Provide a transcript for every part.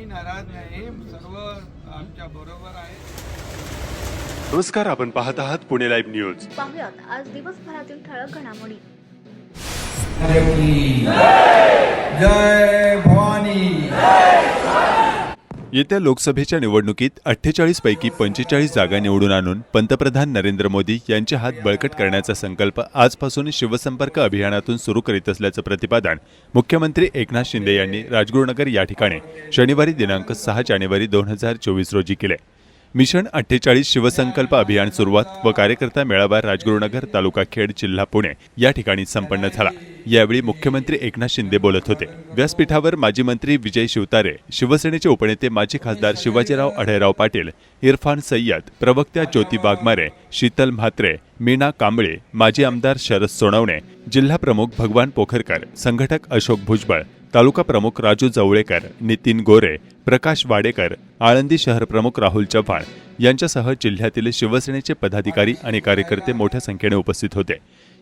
मी नाराज नाही सर्व आमच्या बरोबर आहे. नमस्कार आपण पाहत आहात पुणे लाईव्ह न्यूज. पाहुयात आज दिवसभरातील ठळक घडामोडी. जय भवानी. येत्या लोकसभेच्या निवडणुकीत अठ्ठेचाळीस पैकी पंचेचाळीस जागा निवडून आणून पंतप्रधान नरेंद्र मोदी यांचे हात बळकट करण्याचा संकल्प आजपासून शिवसंपर्क अभियानातून सुरू करीत असल्याचं प्रतिपादन मुख्यमंत्री एकनाथ शिंदे यांनी राजगुरुनगर या ठिकाणी शनिवारी दिनांक सहा जानेवारी दोन हजार चोवीस रोजी केले. मिशन अठ्ठेचाळीस शिवसंकल्प अभियान सुरुवात व कार्यकर्ता मेळावा राजगुरुनगर तालुका खेड जिल्हा पुणे या ठिकाणी संपन्न झाला. यावेळी मुख्यमंत्री एकनाथ शिंदे बोलत होते. व्यासपीठावर माजी मंत्री विजय शिवतारे शिवसेनेचे उपनेते माजी खासदार शिवाजीराव अढयराव पाटील इरफान सय्यद प्रवक्त्या ज्योती वाघमारे शीतल म्हात्रे मीना कांबळे माजी आमदार शरद सोनवणे जिल्हा प्रमुख भगवान पोखरकर संघटक अशोक भुजबळ तालुका प्रमुख राजू जवळेकर नितीन गोरे प्रकाश वाडेकर आळंदी शहर प्रमुख राहुल चव्हाण यांच्यासह जिल्ह्यातील शिवसेनेचे पदाधिकारी आणि कार्यकर्ते मोठ्या संख्येने उपस्थित होते.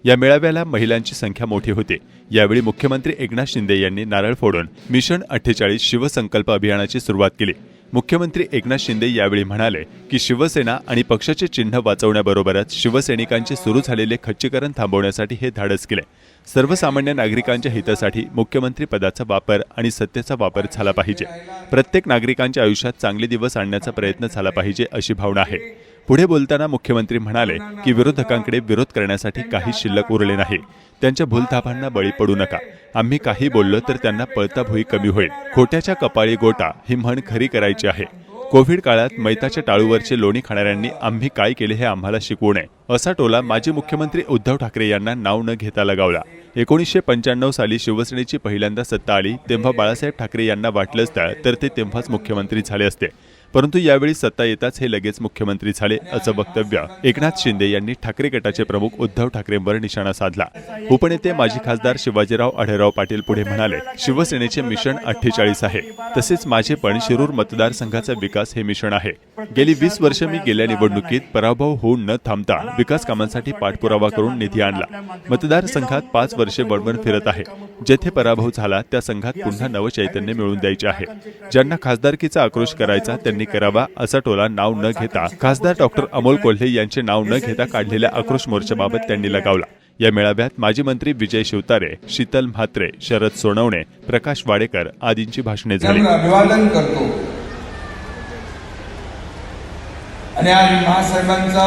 या मेळाव्याला महिलांची संख्या मोठी होती. यावेळी मुख्यमंत्री एकनाथ शिंदे यांनी नारळ फोडून मिशन अठ्ठेचाळीस शिवसंकल्प अभियानाची सुरुवात केली. मुख्यमंत्री एकनाथ शिंदे यावेळी म्हणाले की शिवसेना आणि पक्षाचे चिन्ह वाचवण्याबरोबरच शिवसैनिकांचे सुरू झालेले खच्चीकरण थांबवण्यासाठी हे धाडस केले. सर्वसामान्य नागरिकांच्या हितासाठी मुख्यमंत्री पदाचा वापर आणि सत्तेचा वापर झाला पाहिजे. प्रत्येक नागरिकांच्या आयुष्यात चांगले दिवस आणण्याचा प्रयत्न झाला पाहिजे अशी भावना आहे. पुढे बोलताना मुख्यमंत्री म्हणाले की विरोधकांकडे विरोध करण्यासाठी काही शिल्लक उरले नाही. त्यांच्या भूलथापांना बळी पडू नका. आम्ही काही बोललो तर त्यांना पळता भुई कमी होईल. खोट्याच्या कपाळी गोटा ही म्हण खरी करायची आहे. कोविड काळात मैताच्या टाळूवरचे लोणी खाणाऱ्यांनी आम्ही काय केले हे आम्हाला शिकवू नये. असा टोला माजी मुख्यमंत्री उद्धव ठाकरे यांना नाव न घेता लगावला. एकोणीसशे पंच्याण्णव साली शिवसेनेची पहिल्यांदा सत्ता आली तेव्हा बाळासाहेब ठाकरे यांना वाटलं असतं तर ते तेव्हाच मुख्यमंत्री झाले असते. परंतु यावेळी सत्ता येताच हे लगेच मुख्यमंत्री झाले असं वक्तव्य. एकनाथ शिंदे यांनी ठाकरे गटाचे प्रमुख उद्धव ठाकरेंवर निशाणा साधला. उपनेते माजी खासदार शिवाजीराव आढळराव पाटील पुढे म्हणाले शिवसेनेचे मिशन अठ्ठेचाळीस आहे. तसेच माझे पण शिरूर मतदारसंघाचा विकास हे मिशन आहे. गेली वीस वर्ष मी गेल्या निवडणुकीत पराभव होऊन न थांबता विकास कामांसाठी पाठपुरावा करून निधी आणला. मतदारसंघात पाच वर्षे वणवण फिरत आहे. जेथे पराभव झाला त्या संघात पुन्हा नवचैतन्य मिळवून द्यायचे आहे. ज्यांना खासदारकीचा आक्रोश करायचा त्यांनी करावा असा टोला नाव न घेता खासदार डॉक्टर अमोल कोल्हे यांचे नाव न घेता काढलेल्या आक्रोश मोर्चाबाबत त्यांनी लगावला. या मेळाव्यात माजी मंत्री विजय शिवतारे शीतल म्हात्रे शरद सोनवणे प्रकाश वाडेकर आदींची भाषणे झाली. अभिवादन करतो. आणि आज महासाहेबांचा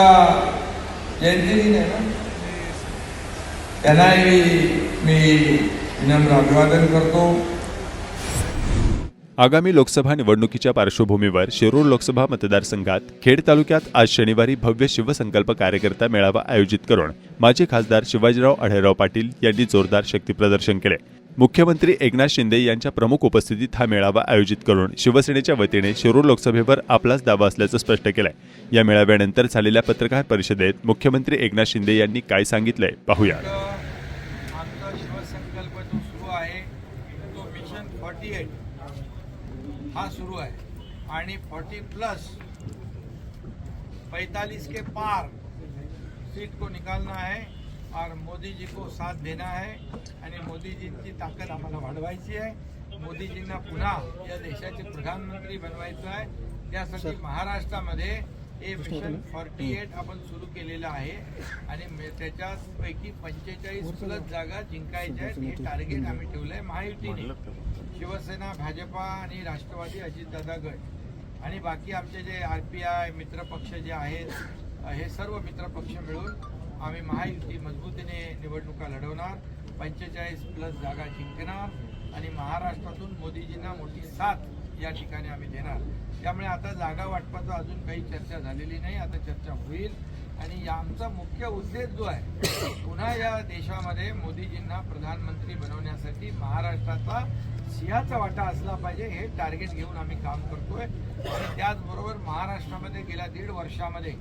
जयंती दिन आहे त्यांनाही मी नम्र अभिवादन करतो. आगामी लोकसभा निवडणुकीच्या पार्श्वभूमीवर शिरूर लोकसभा मतदारसंघात खेड तालुक्यात आज शनिवारी भव्य शिवसंकल्प कार्यकर्ता मेळावा आयोजित करून माजी खासदार शिवाजीराव अढेराव पाटील यांनी जोरदार शक्तीप्रदर्शन केले. मुख्यमंत्री एकनाथ शिंदे यांच्या प्रमुख उपस्थितीत हा मेळावा आयोजित करून शिवसेनेच्या वतीने शिरूर लोकसभेवर आपलाच दावा असल्याचं स्पष्ट केलंय. या मेळाव्यानंतर झालेल्या पत्रकार परिषदेत मुख्यमंत्री एकनाथ शिंदे यांनी काय सांगितलंय पाहूया आमचा शिवसंकल्प जो सुरू आहे तो मिशन फॉर्टी एट हा सुरू आहे आणि फॉर्टी प्लस पैतालीस के पार सीट को निकालना है और मोदी जी को साथ देना है आणि मोदीजींची ताकद आम्हाला वाढवायची आहे. मोदीजींना पुन्हा या देशाचे प्रधानमंत्री बनवायचं आहे. त्यासाठी महाराष्ट्रामध्ये हे मिशन फॉर्टी एट आपण सुरू केलेलं आहे. आणि मे- त्याच्यापैकी पंचेचाळीस प्लस जागा जिंकायच्या आहेत. हे टार्गेट आम्ही ठेवलं आहे. महायुतीने. शिवसेना भाजपा आणि राष्ट्रवादी अजितदादा गट. आणि बाकी आमचे जे आर पी आय मित्रपक्ष जे आहेत हे सर्व मित्रपक्ष मिळून आम्ही महायुती मजबूतीने निवडणुका लढवणार पंचेचाळीस प्लस जागा जिंकणार आणि महाराष्ट्रातून मोदीजींना मोठी साथ या ठिकाणी आम्ही देणार. त्यामुळे आता जागा वाटपाचा अजून काही चर्चा झालेली नाही आता चर्चा होईल. आणि या आमचा मुख्य उद्देश जो आहे पुन्हा या देशामध्ये मोदीजींना प्रधानमंत्री बनवण्यासाठी महाराष्ट्राचा सिंहाचा वाटा असला पाहिजे हे टार्गेट घेऊन आम्ही काम करतोय. आणि त्याचबरोबर महाराष्ट्रामध्ये गेल्या दीड वर्षामध्ये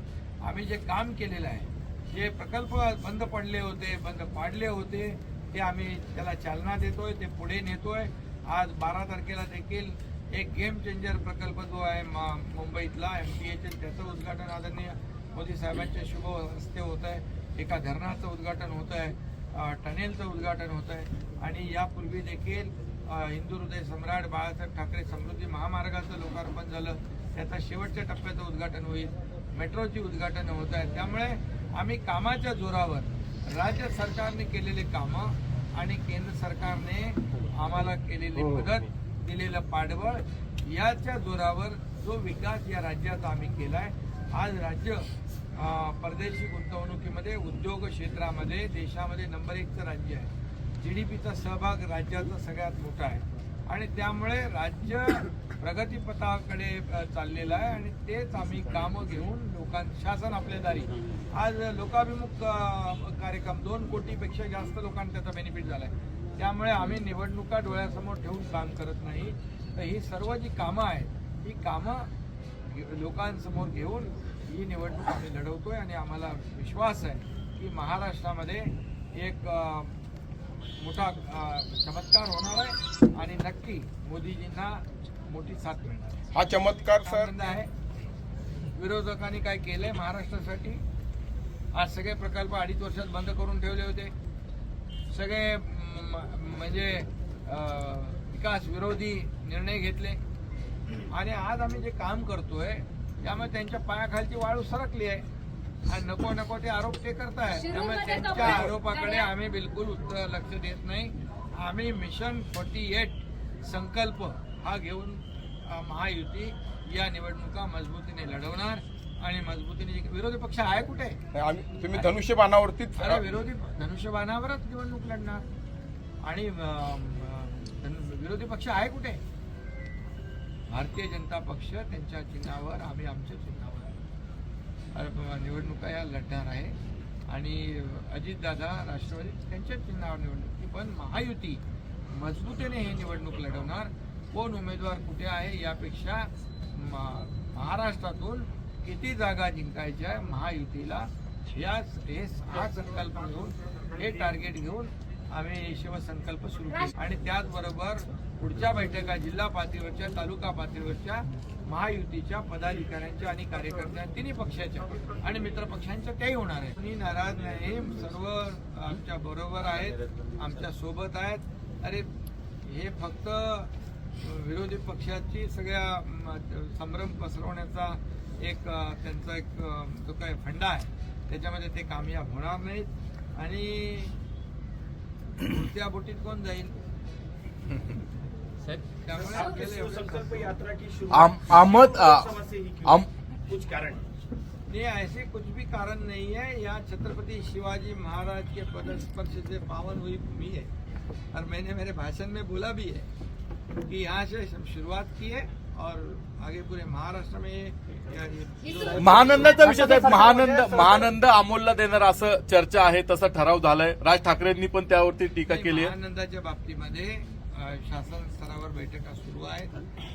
आम्ही जे काम केलेलं आहे जे प्रकल्प बंद पडले होते बंद पाडले होते ते आम्ही त्याला चालना देतोय ते पुढे नेतोय. आज बारा तारखेला देखील एक गेम चेंजर प्रकल्प जो आहे मा- मुंबईतला एम पी एच त्याचं उद्घाटन आदरणीय मोदी साहेबांच्या शुभ हस्ते होत आहे एका धरणाचं उद्घाटन होत आहे टनेलचं उद्घाटन होत आहे आणि यापूर्वी देखील हिंदू हृदय सम्राट बाळासाहेब ठाकरे समृद्धी महामार्गाचं लोकार्पण झालं. त्याचा शेवटच्या टप्प्याचं उद्घाटन होईल. मेट्रोची उद्घाटन होत आहे त्यामुळे आम्ही कामाच्या जोरावर राज्य सरकारने केलेली कामं आणि केंद्र सरकारने आम्हाला केलेली मदत दिलेलं पाठबळ याच्या जोरावर जो विकास या राज्यात आम्ही केलाय आज राज्य परदेशी गुंतवणुकीमध्ये उद्योग क्षेत्रामध्ये देशामध्ये नंबर एकचं राज्य आहे. जी डी पीचा सहभाग राज्याचा सगळ्यात मोठा आहे. आणि त्यामुळे राज्य प्रगतीपथाकडे चाललेलं आहे आणि तेच आम्ही कामं घेऊन लोकां शासन आपल्या दारी. आज लोकाभिमुख कार्यक्रम दोन कोटीपेक्षा जास्त लोकांना त्याचा बेनिफिट झाला आहे त्यामुळे आम्ही निवडणुका डोळ्यासमोर ठेवून काम करत नाही. तर ही सर्व जी कामं आहेत ही कामं लोकांसमोर घेऊन ही निवडणूक आम्ही लढवतोय आणि आम्हाला विश्वास आहे की महाराष्ट्रामध्ये एक मोठा चमत्कार होणार आहे आणि नक्की मोदीजींना मोठी साथ मिळणार आहे. हा चमत्कार सर. आहे. विरोधकांनी काय केलंय महाराष्ट्रासाठी? आज सगळे प्रकल्प अडीच वर्षात बंद करून ठेवले होते. सगळे म्हणजे विकास विरोधी निर्णय घेतले. आणि आज आम्ही जे काम करतोय त्यामुळे त्यांच्या पायाखालची वाळू सरकली आहे. नको नको ते आरोप ते करताय. त्यामुळे त्यांच्या आरोपाकडे आम्ही बिलकुल उत्तर लक्ष देत नाही. आम्ही मिशन फोर्टी एट संकल्प हा घेऊन महायुती या निवडणुका मजबूतीने लढवणार. आणि मजबूतीने विरोधी पक्ष आहे कुठे? आम्ही तुम्ही धनुष्यबाणावरतीच अरे विरोधी धनुष्यबाणावरच निवडणूक लढणार. आणि विरोधी पक्ष आहे कुठे? भारतीय जनता पक्ष त्यांच्या चिन्हावर आम्ही. अ, निवडणुका या लढणार आहे. आणि अजितदादा राष्ट्रवादी त्यांच्या चिन्हावर निवडणूक पण महायुती मजबूतीने हे निवडणूक लढवणार. कोण उमेदवार कुठे आहे यापेक्षा महाराष्ट्रातून किती जागा जिंकायच्या आहे महायुतीला या हे हा संकल्प घेऊन हे टार्गेट घेऊन आम्ही शिवसंकल्प सुरू केला. आणि त्याचबरोबर पुढच्या बैठका जिल्हा पातळीवरच्या तालुका पातळीवरच्या महायुतीच्या पदाधिकाऱ्यांच्या आणि कार्यकर्त्या तिन्ही पक्षाच्या आणि मित्रपक्षांच्या त्याही होणार आहेत. मी नाराज नाही सर्व आमच्या बरोबर आहेत आमच्यासोबत आहेत. अरे हे फक्त विरोधी पक्षाची सगळ्या संभ्रम पसरवण्याचा एक त्यांचा एक जो काय फंडा आहे त्याच्यामध्ये ते कामयाब होणार नाहीत. आणि त्या बोटीत कोण जाईल? आमद आ, आम, ये ऐसे कुछ भी कारण नहीं है। यहाँ छत्रपति शिवाजी महाराज के पदस्पर्श से पावन हुई भूमि है। और मैंने मेरे भाषण में बोला भी है कि यहाँ से शुरुआत की है और आगे पूरे महाराष्ट्र में महानंदाचा विषय साहेब महानंद महानंद अमोलला देणार असं चर्चा आहे तसा ठराव झालाय. राज ठाकरेंनी पण त्यावरती टीका केली आहे. महानंदाच्या बाबतीमध्ये शासन स्तरावर बैठका सुरू आहेत.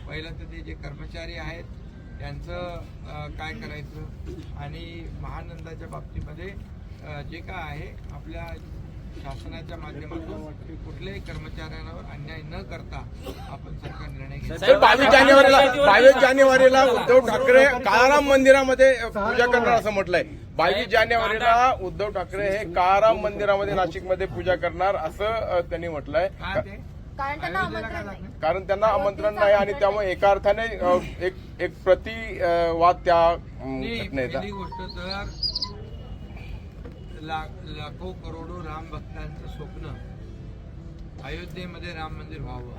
पहिलं तर ते जे कर्मचारी आहेत त्यांचं काय करायचं? आणि महानंदाच्या बाबतीमध्ये जे काय आहे आपल्या शासनाच्या माध्यमातून कुठल्याही कर्मचाऱ्यांवर अन्याय न करता आपण सरकार निर्णय घेतो सर बावीस जानेवारीला बावीस जानेवारीला उद्धव ठाकरे काळाराम मंदिरामध्ये पूजा करणार असं म्हटलंय. बावीस जानेवारीला उद्धव ठाकरे हे काळाराम मंदिरामध्ये नाशिकमध्ये पूजा करणार असं त्यांनी म्हटलंय. कारण त्यांना आमंत्रण नाही? कारण त्यांना आमंत्रण नाही आणि त्यामुळे एका अर्थाने अ, एक एक प्रतिवाद त्या अम, नाही, घटनेचा. पहिली गोष्ट तर ला- लाखो करोडो राम भक्तांचं स्वप्न अयोध्येमध्ये राम मंदिर व्हावं.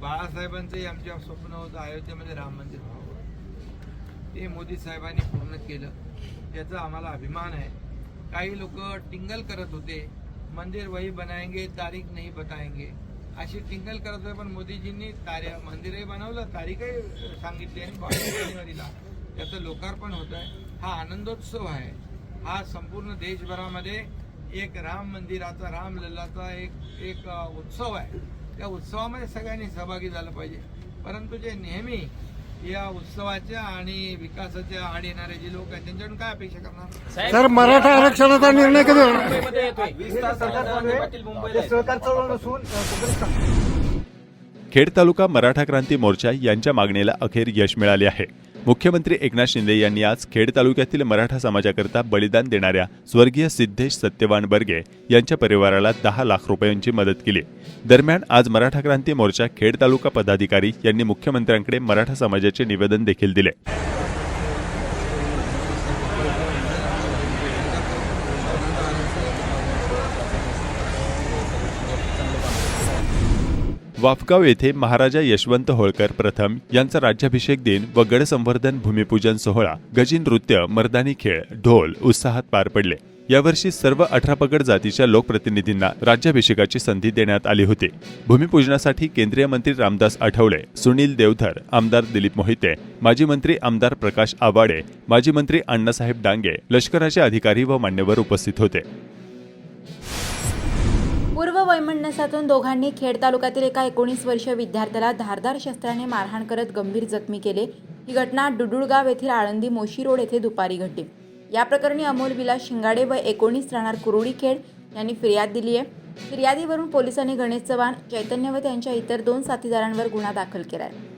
बाळासाहेबांचंही आमच्या स्वप्न होतं अयोध्येमध्ये राम मंदिर व्हावं. ते मोदी साहेबांनी पूर्ण केलं. त्याचा आम्हाला अभिमान आहे. काही लोक टिंगल करत होते. मंदिर वही बनाएंगे तारीख नाही बताएंगे. अशी टिंगल करत होते पण मोदीजींनी तारे मंदिरही बनवलं तारीखही सांगितली आणि बावीस जानेवारीला. त्याचं लोकार्पण होत आहे हा आनंदोत्सव आहे. हा संपूर्ण देशभरामध्ये एक राम मंदिराचा रामलल्लाचा एक एक उत्सव आहे. त्या उत्सवामध्ये सगळ्यांनी सहभागी झालं पाहिजे. परंतु जे नेहमी या उत्सवाच्या आणि विकासाच्या आड येणारे जे लोक आहेत त्यांच्याकडून काय अपेक्षा करणार? सर मराठा आरक्षणाचा निर्णय कधी होणार? मुंबईमध्ये येतोय. खेड तालुका मराठा क्रांती मोर्चा यांच्या मागणीला अखेर यश मिळाले आहे. मुख्यमंत्री एकनाथ शिंदे यांनी आज खेड तालुक्यातील मराठा समाजाकरता बलिदान देणाऱ्या स्वर्गीय सिद्धेश सत्यवान बर्गे यांच्या परिवाराला दहा लाख रुपयांची मदत केली. दरम्यान आज मराठा क्रांती मोर्चा खेड तालुका पदाधिकारी यांनी मुख्यमंत्र्यांकडे मराठा समाजाचे निवेदन देखील दिले. वाफगाव येथे महाराजा यशवंत होळकर प्रथम यांचा राज्याभिषेक दिन व गडसंवर्धन भूमिपूजन सोहळा गजी नृत्य मर्दानी खेळ ढोल उत्साहात पार पडले. यावर्षी सर्व अठरा पगड जातीच्या लोकप्रतिनिधींना राज्याभिषेकाची संधी देण्यात आली होती. भूमिपूजनासाठी केंद्रीय मंत्री रामदास आठवले सुनील देवधर आमदार दिलीप मोहिते माजी मंत्री आमदार प्रकाश आवाडे माजी मंत्री अण्णासाहेब डांगे लष्कराचे अधिकारी व मान्यवर उपस्थित होते. वैमनस्यातून दोघांनी खेड तालुक्यातील एका एकोणीस वर्षीय विद्यार्थ्याला धारदार शस्त्राने मारहाण करत गंभीर जखमी केले. ही घटना डुडुळगाव येथील आळंदी मोशी रोड येथे दुपारी घडली. या प्रकरणी अमोल विलास शिंगाडे व एकोणीस राहणार कुरुडी खेड यांनी फिर्याद दिली आहे. फिर्यादीवरून पोलिसांनी गणेश चव्हाण चैतन्य व त्यांच्या इतर दोन साथीदारांवर गुन्हा दाखल केला आहे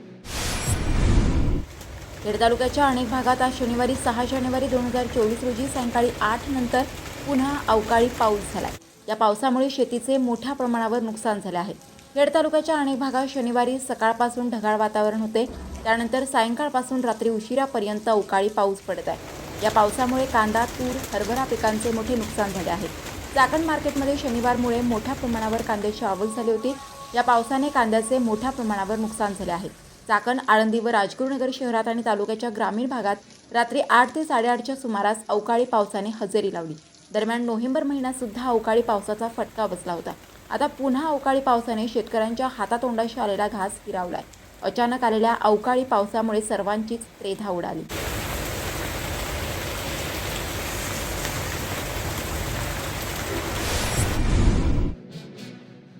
खेड तालुक्याच्या अनेक भागात आज शनिवारी सहा जानेवारी दोन हजार चोवीस रोजी सायंकाळी आठ नंतर पुन्हा अवकाळी पाऊस झालाय. या पावसामुळे शेतीचे मोठ्या प्रमाणावर नुकसान झाले आहे. खेड तालुक्याच्या अनेक भागात शनिवारी सकाळपासून ढगाळ वातावरण होते. त्यानंतर सायंकाळपासून रात्री उशिरापर्यंत अवकाळी पाऊस पडत आहे. या पावसामुळे कांदा तूर हरभरा पिकांचे मोठे नुकसान झाले आहे. चाकण मार्केटमध्ये शनिवारमुळे मोठ्या प्रमाणावर कांद्याची आवक झाली होती. या पावसाने कांद्याचे मोठ्या प्रमाणावर नुकसान झाले आहे. चाकण आळंदी व राजगुरुनगर शहरात आणि तालुक्याच्या ग्रामीण भागात रात्री आठ ते साडेआठच्या सुमारास अवकाळी पावसाने हजेरी लावली. दरम्यान नोव्हेंबर महिन्यात सुद्धा अवकाळी पावसाचा फटका बसला होता. आता पुन्हा अवकाळी पावसाने शेतकऱ्यांच्या हातातोंडाशी आलेला घास फिरावलाय अचानक आलेल्या अवकाळी पावसामुळे सर्वांचीच त्रेधा उडाली.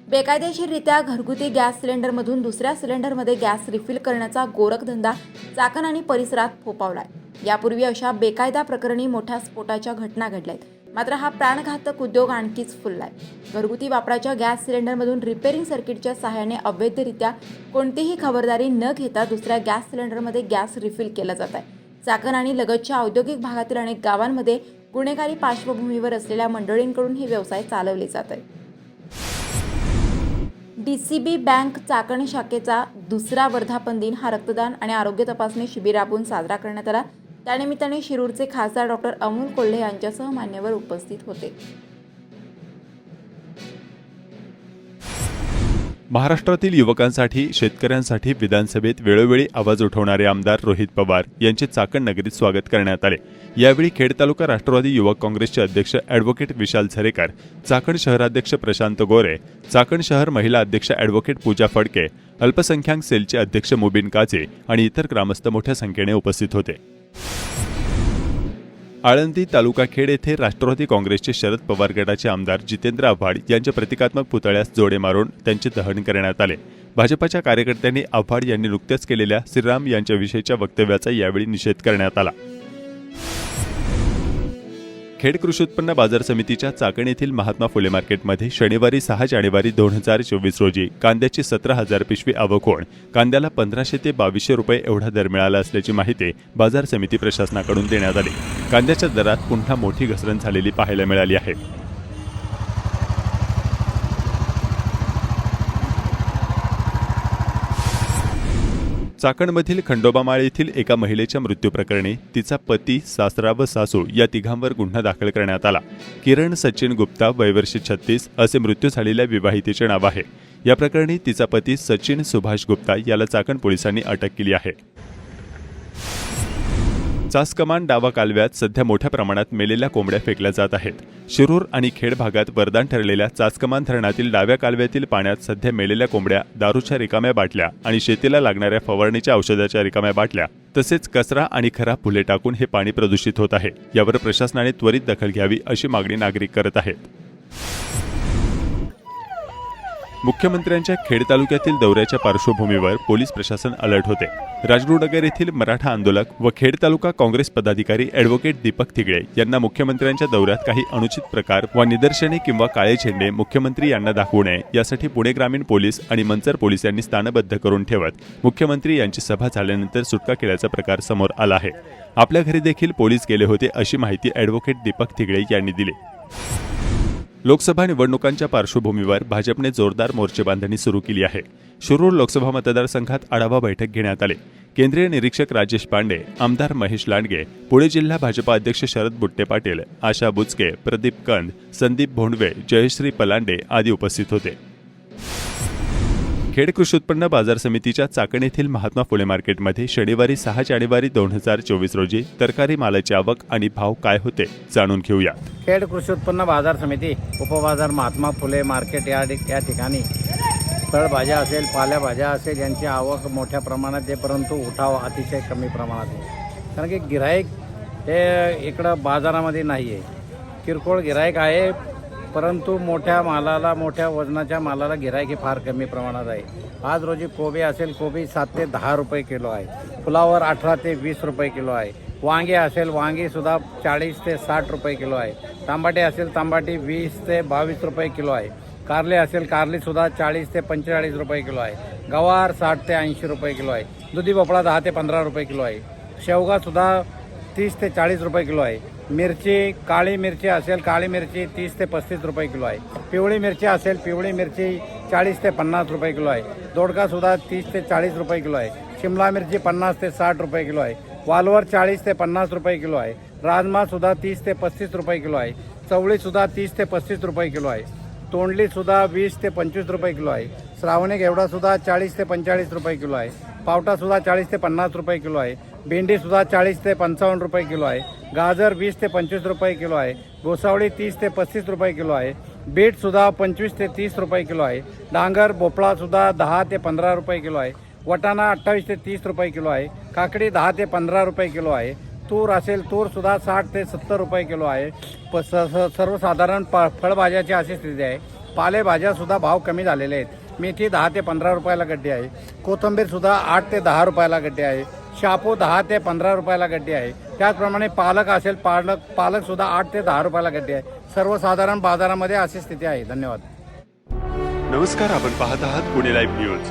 बेकायदेशीररित्या घरगुती गॅस सिलेंडरमधून दुसऱ्या सिलेंडरमध्ये गॅस रिफिल करण्याचा गोरखधंदा चाकण आणि परिसरात फोपावलाय यापूर्वी अशा बेकायदा प्रकरणी मोठ्या स्फोटाच्या घटना घडल्यात. मात्र हा प्राणघातक उद्योग आणखीच फुललाय. घरगुती वापराच्या गॅस सिलेंडरमधून रिपेअरिंग सर्किटच्या सहाय्याने अवैधरित्या कोणतीही खबरदारी न घेता दुसऱ्या गॅस सिलेंडरमध्ये गॅस रिफिल केला जात आहे. चाकण आणि लगतच्या औद्योगिक भागातील अनेक गावांमध्ये गुन्हेगारी पार्श्वभूमीवर असलेल्या मंडळींकडून हे व्यवसाय चालवले जात आहे D C B bank Chakan शाखेचा दुसरा वर्धापन दिन हा रक्तदान आणि आरोग्य तपासणी शिबिर राबवून साजरा करण्यात आला. त्यानिमित्ताने शिरूरचे खासदार डॉक्टर अमोल कोल्हे यांच्यासह मान्यवर उपस्थित होते. महाराष्ट्रातील युवकांसाठी शेतकऱ्यांसाठी विधानसभेत वेळोवेळी आवाज उठवणारे आमदार रोहित पवार यांचे चाकण नगरीत स्वागत करण्यात आले. यावेळी खेड तालुका राष्ट्रवादी युवक काँग्रेसचे अध्यक्ष ॲडव्होकेट विशाल झरेकर चाकण शहराध्यक्ष प्रशांत गोरे चाकण शहर महिला अध्यक्ष ॲडव्होकेट पूजा फडके अल्पसंख्याक सेलचे अध्यक्ष मुबिन काचे आणि इतर ग्रामस्थ मोठ्या संख्येने उपस्थित होते. आळंदी तालुका खेड येथे राष्ट्रवादी काँग्रेसचे शरद पवार गटाचे आमदार जितेंद्र आव्हाड यांच्या प्रतिकात्मक पुतळ्यास जोडे मारून त्यांचे दहन करण्यात आले. भाजपाच्या कार्यकर्त्यांनी आव्हाड यांनी नुकत्याच केलेल्या श्रीराम यांच्याविषयीच्या वक्तव्याचा यावेळी निषेध करण्यात आला. खेड कृषी उत्पन्न बाजार समितीच्या चाकण येथील महात्मा फुले मार्केटमध्ये शनिवारी सहा जानेवारी दोन हजार चोवीस रोजी कांद्याची सतरा हजार पिशवी आवक होऊन कांद्याला पंधराशे ते बावीसशे रुपये एवढा दर मिळाला असल्याची माहिती बाजार समिती प्रशासनाकडून देण्यात आली. कांद्याच्या दरात पुन्हा मोठी घसरण झालेली पाहायला मिळाली आहे. चाकणमधील खंडोबामाळ येथील एका महिलेच्या मृत्यूप्रकरणी तिचा पती सासरा व सासू या तिघांवर गुन्हा दाखल करण्यात आला. किरण सचिन गुप्ता वयवर्षी छत्तीस असे मृत्यू झालेल्या विवाहितेचे नाव आहे. या प्रकरणी तिचा पती सचिन सुभाष गुप्ता याला चाकण पोलिसांनी अटक केली आहे. चासकमान डावा कालव्यात सध्या मोठ्या प्रमाणात मेलेल्या कोंबड्या फेकल्या जात आहेत. शिरूर आणि खेड भागात वरदान ठरलेल्या चासकमान धरणातील डाव्या कालव्यातील पाण्यात सध्या मेलेल्या कोंबड्या दारूच्या रिकाम्या बाटल्या आणि शेतीला लागणाऱ्या फवारणीच्या औषधाच्या रिकाम्या बाटल्या तसेच कचरा आणि खराब फुले टाकून हे पाणी प्रदूषित होत आहे. यावर प्रशासनाने त्वरित दखल घ्यावी अशी मागणी नागरिक करत आहेत. मुख्यमंत्र्यांच्या खेड तालुक्यातील दौऱ्याच्या पार्श्वभूमीवर पोलीस प्रशासन अलर्ट होते. राजगुरुनगर येथील मराठा आंदोलक व खेड तालुका काँग्रेस पदाधिकारी अॅडव्होकेट दीपक थिगळे यांना मुख्यमंत्र्यांच्या दौऱ्यात काही अनुचित प्रकार व निदर्शने किंवा काळे झेंडे मुख्यमंत्री यांना दाखवू नये यासाठी पुणे ग्रामीण पोलीस आणि मंचर पोलीस यांनी स्थानबद्ध करून ठेवत मुख्यमंत्री यांची सभा झाल्यानंतर सुटका केल्याचा प्रकार समोर आला आहे. आपल्या घरी देखील पोलीस गेले होते अशी माहिती अॅडव्होकेट दीपक थिगळे यांनी दिली. लोकसभा निवडणुकांच्या पार्श्वभूमीवर भाजपने जोरदार मोर्चेबांधणी सुरू केली आहे. शिरूर लोकसभा मतदारसंघात आढावा बैठक घेण्यात आली. केंद्रीय निरीक्षक राजेश पांडे आमदार महेश लांडगे पुणे जिल्हा भाजपा अध्यक्ष शरद बुट्टे पाटील आशा बुचके प्रदीप कंद संदीप भोंडवे जयश्री पलांडे आदी उपस्थित होते. खेड कृषी उत्पन्न बाजार समितीच्या चाकण येथील महात्मा फुले मार्केटमध्ये शनिवारी सहा जानेवारी दोन हजार चोवीस रोजी तरकारी मालाची आवक आणि भाव काय होते जाणून घेऊया. खेड कृषी उत्पन्न बाजार समिती उपबाजार महात्मा फुले मार्केट या ठिक- या ठिकाणी. फळभाज्या असेल पाल्याभाज्या असेल यांची आवक मोठ्या प्रमाणात आहे परंतु उठाव अतिशय कमी प्रमाणात आहे. कारण की गिराईक हे इकडं बाजारामध्ये नाही आहे किरकोळ गिराईक आहे परंतु मोठ्या मालाला मोठ्या वजनाच्या मालाला गिरायकी फार कमी प्रमाणात आहे. आज रोजी कोबी असेल कोबी सात ते दहा रुपये किलो आहे. फुलावर अठरा ते वीस रुपये किलो आहे. वांगे असेल वांगेसुद्धा चाळीस ते साठ रुपये किलो आहे. तांबाटे असेल तांबाटी वीस ते बावीस रुपये किलो आहे. कारले असेल कारलीसुद्धा चाळीस ते पंचेचाळीस रुपये किलो आहे. गवार साठ ते ऐंशी रुपये किलो आहे. दुधी भोपळा दहा ते पंधरा रुपये किलो आहे. शेवगासुद्धा तीस ते चाळीस रुपये किलो आहे. मिरची काळी मिरची असेल काळी मिरची तीस ते पस्तीस रुपये किलो आहे पिवळी मिरची असेल पिवळी मिरची चाळीस ते पन्नास रुपये किलो आहे दोडकासुद्धा तीस ते चाळीस रुपये किलो आहे शिमला मिरची पन्नास ते साठ रुपये किलो आहे वालवर चाळीस ते पन्नास रुपये किलो आहे राजमासुद्धा तीस ते पस्तीस रुपये किलो आहे चवळीसुद्धा तीस ते पस्तीस रुपये किलो आहे तोंडलीसुद्धा वीस ते पंचवीस रुपये किलो आहे श्रावणी एवढासुद्धा चाळीस ते पंचेचाळीस रुपये किलो आहे पावटासुद्धा चाळीस ते पन्नास रुपये किलो आहे भेंडीसुद्धा चाळीस ते पंचावन्न रुपये किलो आहे. गाजर वीस ते पंचवीस रुपये किलो आहे. गोसावळी तीस ते पस्तीस रुपये किलो आहे. बीटसुद्धा पंचवीस ते तीस रुपये किलो आहे. डांगर भोपळासुद्धा दहा ते पंधरा रुपये किलो आहे. वटाणा अठ्ठावीस ते तीस रुपये किलो आहे. काकडी दहा ते पंधरा रुपये किलो आहे. तूर असेल तूरसुद्धा साठ ते सत्तर रुपये किलो आहे. प स सर्वसाधारण प फळभाज्याची अशी स्थिती आहे. पालेभाज्यासुद्धा भाव कमी झालेले आहेत. मेथी दहा ते पंधरा रुपयाला गड्डी आहे. कोथंबीरसुद्धा आठ ते दहा रुपयाला गड्डी आहे. शापू दहा ते पंधरा रुपयाला गड्डी आहे. त्याचप्रमाणे पालक असेल पालक पालक सुद्धा आठ ते दहा रुपयाला गड्डी आहे. सर्वसाधारण बाजारामध्ये अशी स्थिती आहे. धन्यवाद. नमस्कार आपण पाहत आहात पुणे लाईव्ह न्यूज